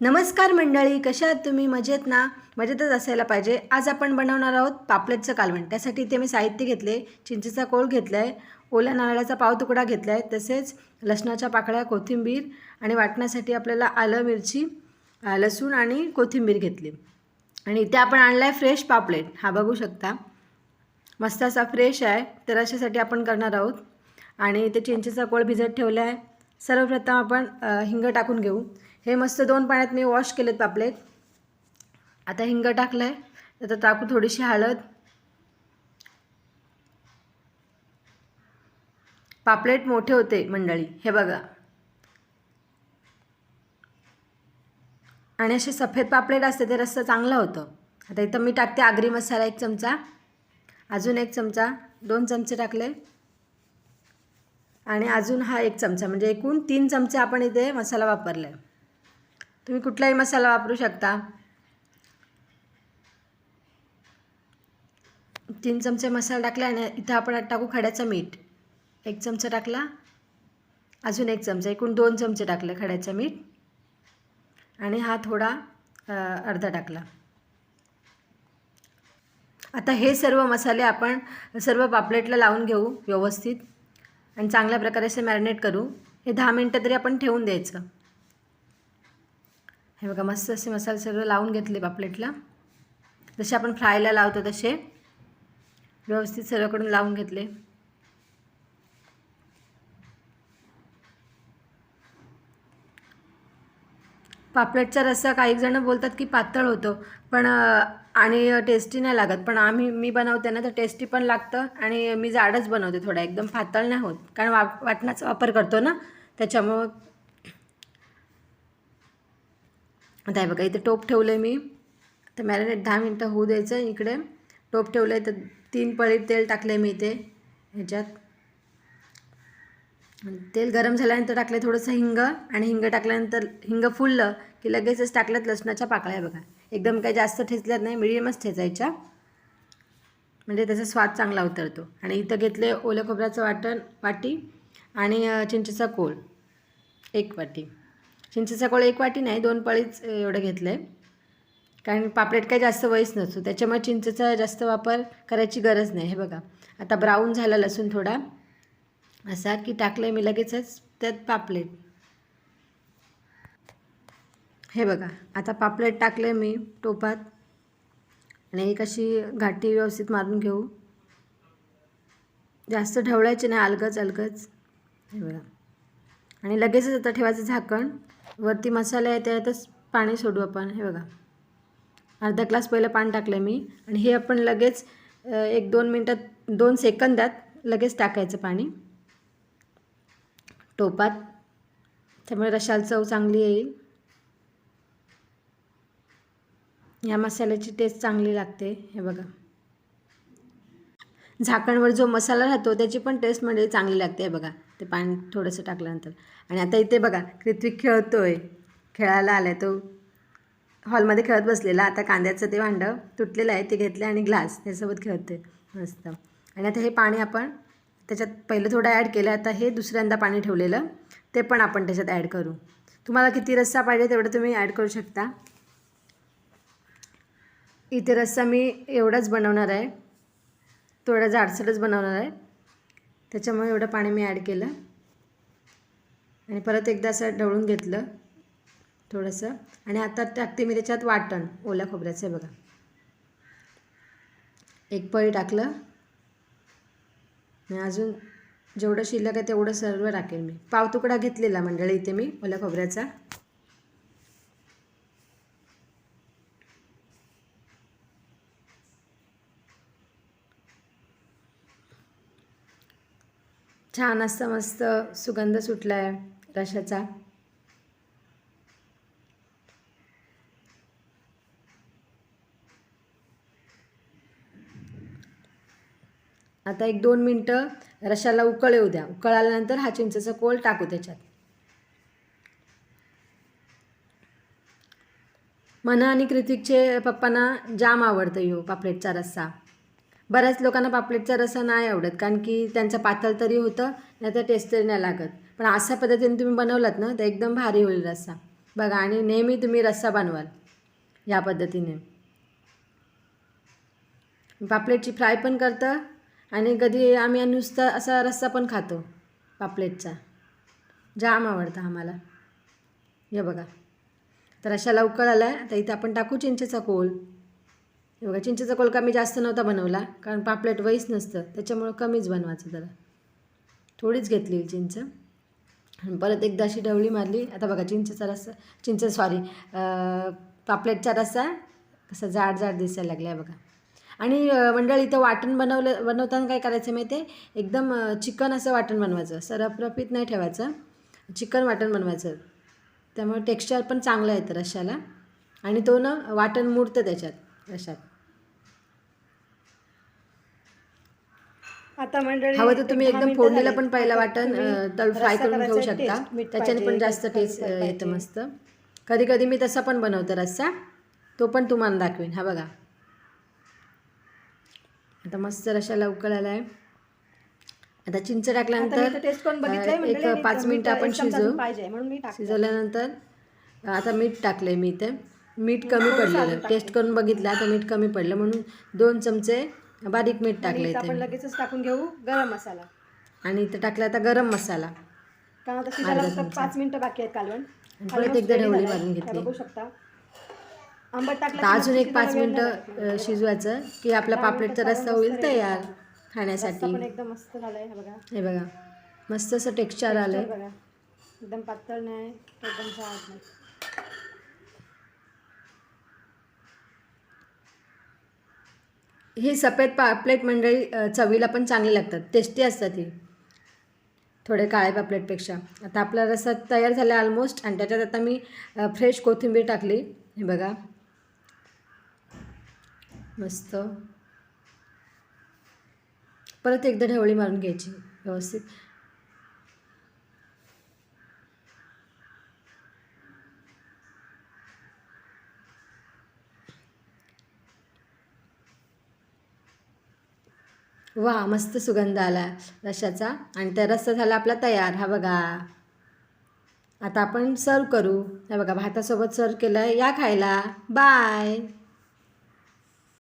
नमस्कार मंडळी कशा आहात तुम्ही? मजेत ना? मजेतच असायला पाहिजे. आज आपण बनवणार आहोत पापलेटचं कालवण. त्यासाठी इथे मी साहित्य घेतले चिंचेचा कोळ घेतला आहे ओल्या नारळाचा पाव तुकडा घेतला आहे तसेच लसणाच्या पाकळ्या कोथिंबीर आणि वाटण्यासाठी आपल्याला आलं मिरची लसूण आणि कोथिंबीर घेतली. आणि इथे आपण आणला आहे फ्रेश पापलेट. हा बघू शकता. मस्त असा फ्रेश आहे. तर अशासाठी आपण करणार आहोत. आणि इथे चिंचेचा कोळ भिजत ठेवला आहे सर्वप्रथम आपण हिंग टाकून घेऊ. हे मस्त दोन पाण्यात मी वॉश केलेत पापलेट. आता हिंग टाकलं आहे त्यात टाकू थोडीशी हळद. पापलेट मोठे होते मंडळी हे बघा. आणि असे सफेद पापलेट असते ते रस्सा चांगलं होतं. आता इथं मी टाकते आगरी मसाला एक चमचा. अजून एक चमचा. दोन चमचे टाकले. आणि अजून हा एक चमचा. म्हणजे एकूण तीन चमचे आपण इथे मसाला वापरला आहे तुम्ही कुठलाही मसाला वापरू शकता. तीन चमचे मसाला टाकला आणि इथं आपण टाकू खड्याचं मीठ. एक चमचा टाकला. अजून एक चमचा एकूण दोन चमचे टाकले खड्याचं मीठ. आणि हा थोडा अर्धा टाकला. आता हे सर्व मसाले आपण सर्व पापलेटला लावून घेऊ व्यवस्थित. आणि चांगल्या प्रकारे असे मॅरिनेट करू. हे दहा मिनटं तरी आपण ठेवून द्यायचं. हे बघा मस्त असे मसाले सर्व लावून घेतले पापलेटला जसे आपण फ्रायला लावतो तसे. व्यवस्थित सर्वकडून लावून घेतले. पापलेटचा रस्सा काही जण बोलतात की पातळ होतो पण आणि टेस्टी नाही लागत. पण आम्ही मी बनवते ना तर टेस्टी पण लागतं आणि मी जाडच बनवते थोडा. एकदम पातळ नाही होत. कारण वा वाटणाचा वापर करतो ना. त्याच्यामुळं आता हे बघा इथे टोप ठेवलं आहे मी. तर मॅरिनेट दहा मिनटं होऊ द्यायचं इकडे. टोप ठेवलं आहे तर तीन पळी तेल टाकलं आहे मी इथे ह्याच्यात. तेल गरम झाल्यानंतर टाकले थोडंसं हिंग आणि हिंग टाकल्यानंतर हिंग फुललं की लगेचच टाकल्यात लसणाच्या पाकळ्या बघा. एकदम काही जास्त ठेचल्यात नाही मिडियमच ठेचायच्या. म्हणजे त्याचा स्वाद चांगला उतरतो. आणि इथं घेतले ओल्या खोबऱ्याचं वाटण वाटी आणि चिंचेचा कोळ एक वाटी. चिंचेचा कोळ एक वाटी नाही दोन पळीच एवढं घेतलं आहे कारण पापलेट काही जास्त वयस नसतो. त्याच्यामुळे चिंचेचा जास्त वापर करायची गरज नाही. हे बघा. आता ब्राऊन झाला लसूण थोडा. असा की टाकलं मी लगेचच. त्यात पापलेट. हे बघा. आता पापलेट टाकले मी टोपात. आणि एक अशी घाटी व्यवस्थित मारून घेऊ. जास्त ढवळायचे नाही. अलगच अलगच. हे बघा. आणि लगेचच आता ठेवायचं झाकण. वरती मसाला आहे त्यातच पाणी सोडू आपण. हे बघा. अर्धा ग्लास पहिलं पाणी टाकलं आहे मी. आणि हे आपण लगेच एक दोन मिनटात दोन सेकंदात लगेच टाकायचं पाणी. टोपात. त्यामुळे रशाला चव चांगली येईल. या मसाल्याची टेस्ट चांगली लागते. हे बघा. झाकणवर जो मसाला राहतो त्याची पण टेस्ट म्हणजे चांगली लागते. हे बघा. ते पाणी थोडंसं टाकल्यानंतर. आणि आता इथे बघा कृत्विक खेळतोय. खेळायला आलाय तो. हॉलमध्ये खेळत बसलेला. आता कांद्याचं ते भांडं तुटलेलं आहे ते घेतलं आणि ग्लास त्यासोबत खेळतोय. मस्त. आणि आता हे पाणी आपण त्याच्यात पहिलं थोडं ॲड केलं आता हे दुसऱ्यांदा पाणी ठेवलेलं ते पण आपण त्याच्यात ॲड करू. तुम्हाला किती रस्सा पाहिजे तेवढं तुम्ही ॲड करू शकता. इथे रस्सा मी एवढाच बनवणार आहे. थोडा जाडसरच बनवणार आहे. त्याच्यामुळे एवढं पाणी मी ॲड केलं. आणि परत एकदा असं ढवळून घेतलं थोडंसं. आणि आता टाकते मी त्याच्यात वाटण ओल्या खोबऱ्याचं आहे बघा. एक पळी टाकलं. आणि अजून जेवढं शिल्लक आहे तेवढं सर्व टाकेल मी. पाव तुकडा घेतलेला मंडळी इथे मी ओल्या खोबऱ्याचा. छान असं मस्त सुगंध सुटला आहे रशाचा. आता एक दोन मिनटं रशाला उकळ येऊ द्या. उकळ आल्यानंतर हा चिंचेचा कोल टाकू त्याच्यात. मना आणि कृतिकचे पप्पांना जाम आवडतं यो पापलेटचा रस्सा. बऱ्याच लोकांना पापलेटचा रस्सा नाही आवडत कारण की त्यांचं पातळ तरी होतं नाही तर टेस्ट तरी नाही लागत. पण अशा पद्धतीने तुम्ही बनवलात ना तर एकदम भारी होईल रस्सा. बघा आणि नेहमी तुम्ही रस्सा बनवाल या पद्धतीने. पापलेटची फ्राय पण करतं आणि कधी आम्ही नुसता असा रस्सा पण खातो पापलेटचा. जाम आवडतं आम्हाला. हे बघा. तर अशा लवकर आला आहे तर इथं आपण टाकू चिंचेचा कोल. हे बघा चिंचेचा कोलका मी जास्त नव्हता बनवला कारण पापलेट वहीच नसतं त्याच्यामुळं कमीच बनवायचं जरा. थोडीच घेतली चिंच. आणि परत एकदा अशी ढवळी मारली आता बघा चिंचेचा रस्सा चिंच सॉरी पापलेटचा रस्सा कसा जाड जाड दिसायला लागला आहे बघा. आणि मंडळ मंडळी इथं वाटण बनवलं बनवताना काय करायचं माहिती आहे? एकदम चिकन असं वाटण बनवायचं सरपरपीत नाही ठेवायचं चिकन वाटण बनवायचं. त्यामुळे टेक्स्चर पण चांगलं येतं रश्शाला आणि तो ना वाटण मुडतं त्याच्यात रशात आता मंडळी हवं तर तुम्ही एकदम फोडणीला. पण पहिलं वाटण तळ फ्राय करून घेऊ शकता. त्याच्याने पण जास्त टेस्ट. येतं मस्त. कधी कधी मी तसा पण बनवते रस्सा. तो पण तुम्हाला दाखवेन. हा बघा. आता मस्त रशाला उकळाला आहे आता चिंच टाकल्यानंतर टेस्ट एक पाच मिनटं आपण शिजवू. पाहिजे म्हणून शिजवल्यानंतर आता मीठ टाकलं मी इथे. मीठ कमी पडलेलं. टेस्ट करून बघितलं आता मीठ कमी पडलं. म्हणून दोन चमचे बारीक मीठ टाकलं इथं आपण इथे लगेचच टाकून घेऊ गरम मसाला. आणि इथं टाकलं आता गरम मसाला. कारण आता शिजायला फक्त पाच मिनिटं बाकी आहेत कालवण. परत एकदा ready ढवळी झालंय. मारून हे घेतली. बघू शकता. आंबट टाकलं की अजून एक पाच वेळ नाही मिनटं. अ, शिजवायचं की आपला दहा पापलेटचा मिनिटं रस्सा काढून होईल मस्त तयार रस्सा खाण्यासाठी. पण एकदम मस्त झालाय हे बघा. हे बघा. मस्त असं टेक्स्चर आलं बघा. एकदम पातळ नाही एकदम जाड नाही. ही सफेद पापलेट मंडळी चवीला पण चांगली लागतात. टेस्टी असतात ही. थोडे काळे पापलेटपेक्षा आता आपला रस्सा तयार झाला ऑलमोस्ट आणि त्याच्यात आता मी फ्रेश कोथिंबीर टाकली. हे बघा. मस्त. परत एकदा ढवळी मारून घ्यायची. व्यवस्थित. वा मस्त सुगंध आला रशाचा आणि त्या रस्सा झाला आपला तयार हा बघा. आता आपण सर्व करू. हे बघा भातासोबत सर्व केलं या खायला. बाय